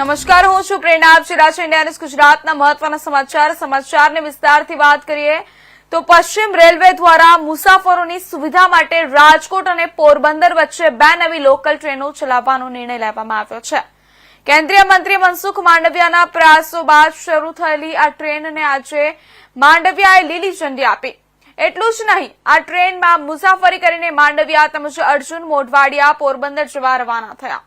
નમસ્કાર, હું છું પ્રેરણા. આપ શિરા છે ઇન્ડિયા ન્યૂઝ ગુજરાતના મહત્વના સમાચાર. સમાચારની વિસ્તારથી વાત કરીએ તો પશ્ચિમ રેલવે દ્વારા મુસાફરોની સુવિધા માટે રાજકોટ અને પોરબંદર વચ્ચે બે નવી લોકલ ટ્રેનો ચલાવવાનો નિર્ણય લેવામાં આવ્યો છે. કેન્દ્રીય મંત્રી મનસુખ માંડવિયાના પ્રયાસો બાદ શરૂ થયેલી આ ટ્રેનને આજે માંડવિયાએ લીલી ઝંડી આપી. એટલું જ નહીં, આ ટ્રેનમાં મુસાફરી કરીને માંડવિયા તેમજ અર્જુન મોઢવાડિયા પોરબંદર જવા રવાના થયા.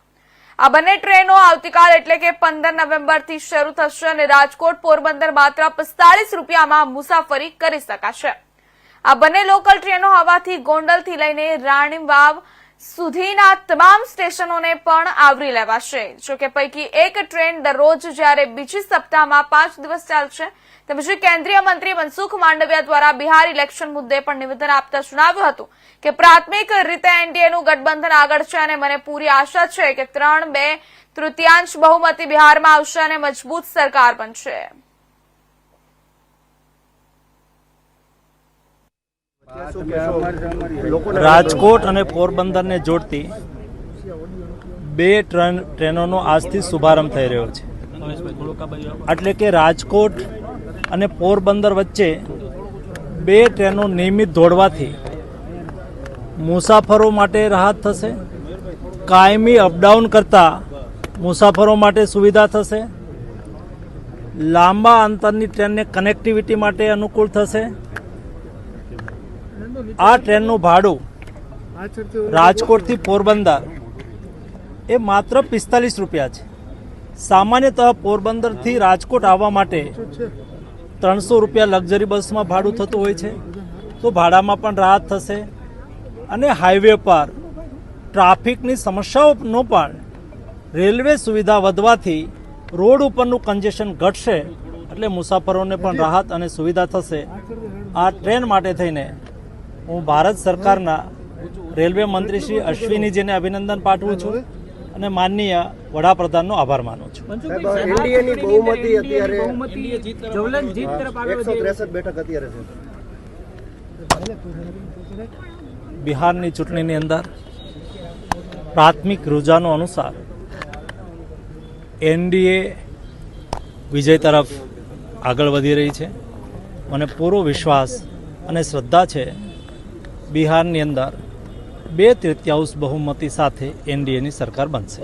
આ બંને ટ્રેનો આવતીકાલ એટલે કે પંદર નવેમ્બરથી શરૂ થશે અને રાજકોટ, પોરબંદર માત્ર પિસ્તાળીસ રૂપિયામાં મુસાફરી કરી શકાશે. આ બંને લોકલ ટ્રેનો હોવાથી ગોંડલથી લઈને રાણી વાવ સુધીના તમામ સ્ટેશનોને પણ આવરી લેવાશે. જો કે પૈકી એક ટ્રેન દરરોજ જ્યારે બીજી સપ્તાહમાં પાંચ દિવસ ચાલશે, તેમજ કેન્દ્રીય મંત્રી મનસુખ માંડવિયા દ્વારા બિહાર ઇલેક્શન મુદ્દે પણ નિવેદન આપતા જણાવ્યું હતું કે પ્રાથમિક રીતે એનડીએનું ગઠબંધન આગળ છે અને મને પૂરી આશા છે કે ત્રણ બે તૃતીયાંશ બહુમતી બિહારમાં આવશે અને મજબૂત સરકાર બનશે. રાજકોટ અને પોરબંદરને જોડતી બે ટ્રેન ટ્રેનોનો આજથી શુભારંભ થઈ રહ્યો છે. એટલે કે રાજકોટ અને પોરબંદર વચ્ચે બે ટ્રેનો નિયમિત દોડવાથી મુસાફરો માટે રાહત થશે કાયમી અપડાઉન કરતા મુસાફરો માટે સુવિધા થશે લાંબા અંતરની ટ્રેનને કનેક્ટિવિટી માટે અનુકૂળ થશે આ ટ્રેનનું ભાડું રાજકોટથી પોરબંદર. એ માત્ર પિસ્તાલીસ રૂપિયા છે. સામાન્યતઃ પોરબંદરથી રાજકોટ આવવા માટે ત્રણસો રૂપિયા લક્ઝરી બસમાં ભાડું થતું હોય છે. તો ભાડામાં પણ રાહત થશે. અને હાઈવે પર ટ્રાફિકની સમસ્યાઓનો પણ રેલવે સુવિધા વધવાથી રોડ ઉપરનું કન્જેશન ઘટશે. એટલે મુસાફરોને પણ રાહત અને સુવિધા થશે. આ ટ્રેન માટે થઈને હું ભારત સરકારના રેલવે મંત્રી શ્રી અશ્વિનીજીને અભિનંદન પાઠવું છું અને માનનીય વડાપ્રધાનનો આભાર માનું છું. સાહેબ એનડીએની બહુમતી અત્યારે જવલન જીત તરફ આગળ એકસો વધી ત્રેસઠ બેઠક અત્યારે છે. બિહારની ચૂંટણીની અંદર પ્રાથમિક રૂજાનો અનુસાર એનડીએ વિજય તરફ આગળ વધી રહી છે. મને પૂરો વિશ્વાસ અને શ્રદ્ધા છે બિહારની અંદર બે તૃતીયાંશ બહુમતી સાથે એનડીએની સરકાર બનશે.